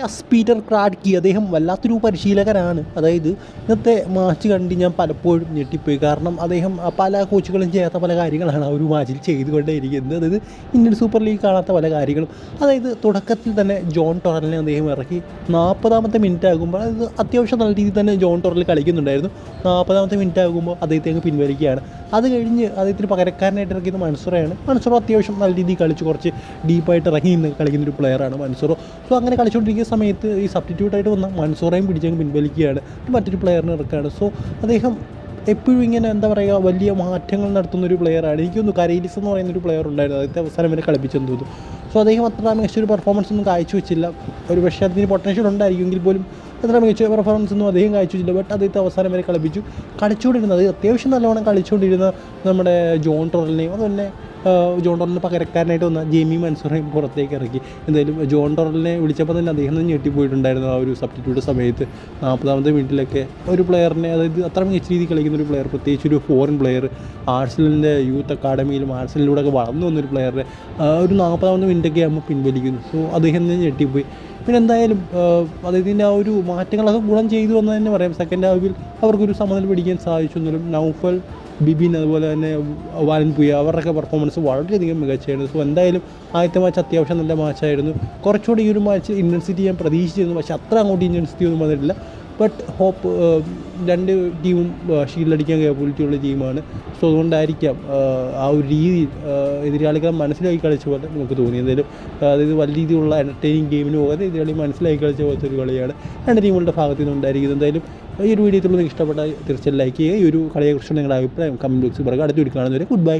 യസ് പീറ്റർ ക്രാഡ്കി അദ്ദേഹം വല്ലാത്തൊരു പരിശീലകനാണ്. അതായത് ഇന്നത്തെ മാച്ച് കണ്ട് ഞാൻ പലപ്പോഴും ഞെട്ടിപ്പോയി. കാരണം അദ്ദേഹം പല കോച്ചുകളും ചെയ്യാത്ത പല കാര്യങ്ങളാണ് ആ ഒരു മാച്ചിൽ ചെയ്തുകൊണ്ടേയിരിക്കുന്നത്. അതായത് ഇന്ത്യൻ സൂപ്പർ ലീഗ് കാണാത്ത പല കാര്യങ്ങളും. അതായത് തുടക്കത്തിൽ തന്നെ ജോൺ ടൊറലിനെ അദ്ദേഹം ഇറക്കി. നാൽപ്പതാമത്തെ മിനിറ്റ് ആകുമ്പോൾ അതായത് അത്യാവശ്യം നല്ല രീതിയിൽ തന്നെ ജോൺ ടൊറൽ കളിക്കുന്നുണ്ടായിരുന്നു. നാൽപ്പതാമത്തെ മിനിറ്റ് ആകുമ്പോൾ അദ്ദേഹത്തെ അങ്ങ് പിൻവലിക്കുകയാണ്. അത് കഴിഞ്ഞ് അദ്ദേഹത്തിന് പകരക്കാരനായിട്ട് ഇറക്കിയത് മൻസുറയാണ്. മൻസുറോ അത്യാവശ്യം നല്ല രീതിയിൽ കളിച്ച് കുറച്ച് ഡീപ്പായിട്ട് ഇറങ്ങി നിന്ന് കളിക്കുന്ന ഒരു പ്ലെയറാണ് മൻസുറോ. സോ അങ്ങനെ കളിച്ചുകൊണ്ടിരിക്കുന്ന സമയത്ത് ഈ സബ്സ്റ്റിറ്റ്യൂട്ടായിട്ട് വന്ന മൻസൂറയും പിടിച്ചങ്ങ് പിൻവലിക്കുകയാണ്. മറ്റൊരു പ്ലെയറിനെ ഇറക്കുകയാണ് സോ അദ്ദേഹം എപ്പോഴും ഇങ്ങനെ എന്താ പറയുക വലിയ മാറ്റങ്ങൾ നടത്തുന്ന ഒരു പ്ലെയറാണ് എനിക്കൊന്ന് കരയിലിസ് എന്ന് പറയുന്ന ഒരു പ്ലെയർ ഉണ്ടായിരുന്നു. അതിന്റെ അവസാനം വരെ കളിപ്പിച്ചെന്ന് തോന്നുന്നു. സോ അദ്ദേഹം അത്ര മികച്ച ഒരു പെർഫോമൻസ് ഒന്നും കാഴ്ചവെച്ചില്ല. ഒരു പക്ഷേ അതിന് പൊട്ടൻഷ്യൽ ഉണ്ടായിരിക്കുമെങ്കിൽ പോലും അത്ര മികച്ച പെർഫോമൻസ് ഒന്നും അദ്ദേഹം കാഴ്ചവെച്ചില്ല. ബട്ട് അദ്ദേഹത്തെ അവസാനം വരെ കളിപ്പിച്ചു. കളിച്ചുകൊണ്ടിരുന്നത് അത്യാവശ്യം നല്ലവണ്ണം കളിച്ചുകൊണ്ടിരുന്ന നമ്മുടെ ജോൺ ടൊറലിനെയും അതുപോലെ ജോൺ ടോറലിന് പകരക്കാരനായിട്ട് വന്ന ജെമി മൻസൂറേയും പുറത്തേക്ക് ഇറക്കി. എന്തായാലും ജോൺ ടോറലിനെ വിളിച്ചപ്പോൾ തന്നെ അദ്ദേഹം തന്നെ ഞെട്ടിപ്പോയിട്ടുണ്ടായിരുന്നു ആ ഒരു സബ്സ്റ്റിറ്റ്യൂട്ട് സമയത്ത്. നാൽപ്പതാമത്തെ മിനിറ്റിലൊക്കെ ഒരു പ്ലെയറിനെ അതായത് അത്ര മികച്ച രീതിയിൽ കളിക്കുന്ന ഒരു പ്ലെയർ പ്രത്യേകിച്ച് ഒരു ഫോറിൻ പ്ലെയർ ആർസലിന്റെ യൂത്ത് അക്കാഡമിയിലും ആർസലിലൂടെ ഒക്കെ വളർന്നു വന്നൊരു പ്ലെയറെ ഒരു നാൽപ്പതാമത്തെ മിനിറ്റൊക്കെ ആകുമ്പോൾ പിൻവലിക്കുന്നു. സോ അദ്ദേഹം തന്നെ ഞെട്ടിപ്പോയി. പിന്നെ എന്തായാലും അദ്ദേഹത്തിന്റെ ആ ഒരു മാറ്റങ്ങളൊക്കെ ഗുണം ചെയ്തു എന്ന് തന്നെ പറയാം. സെക്കൻഡ് ഹാഫിൽ അവർക്കൊരു സമനില പിടിക്കാൻ സാധിച്ചു. എന്നാലും നൗഫൽ ബിബിൻ അതുപോലെ തന്നെ വാലൻ പുയ അവരുടെയൊക്കെ പെർഫോമൻസ് വളരെയധികം മികച്ചായിരുന്നു സോ എന്തായാലും ആദ്യത്തെ മാച്ച് അത്യാവശ്യം നല്ല മാച്ചായിരുന്നു കുറച്ചുകൂടി ഈ ഒരു മാച്ച് ഇന്റൻസിറ്റി ഞാൻ പ്രതീക്ഷിച്ചിരുന്നു. പക്ഷേ അത്ര അങ്ങോട്ട് ഇന്റൻസിറ്റി ഒന്നും വന്നിട്ടില്ല. ബട്ട് ഹോപ്പ് രണ്ട് ടീമും ഷീൽഡടിക്കാൻ കേപ്പബിലിറ്റിയുള്ള ടീമാണ് സോ അതുകൊണ്ടായിരിക്കാം ആഹ് ആ ഒരു രീതിയിൽ ആഹ് എതിരാളികളെ മനസ്സിലാക്കി കളിച്ച പോലെ നമുക്ക് തോന്നി. എന്തായാലും അതായത് വലിയ രീതിയിലുള്ള എന്റർടൈനിങ് ഗെയിമിന് പോകാതെ എതിരാളി മനസ്സിലാക്കി കളിച്ച പോലത്തെ ഒരു കളിയാണ് രണ്ട് ടീമുകളുടെ ഭാഗത്തു നിന്ന് ഉണ്ടായിരിക്കുന്നത്. എന്തായാലും ഈ ഒരു വീഡിയോ നിങ്ങൾക്ക് ഇഷ്ടപ്പെട്ടാൽ തീർച്ചയായും ലൈക്ക് ചെയ്യുക. ഈ ഒരു കളിയെക്കുറിച്ച് നിങ്ങളുടെ അഭിപ്രായം കമന്റ് ബോക്സിൽ പറയുക അടുത്ത് വീഡിയോ കാണുന്നവരെ ഗുഡ് ബൈ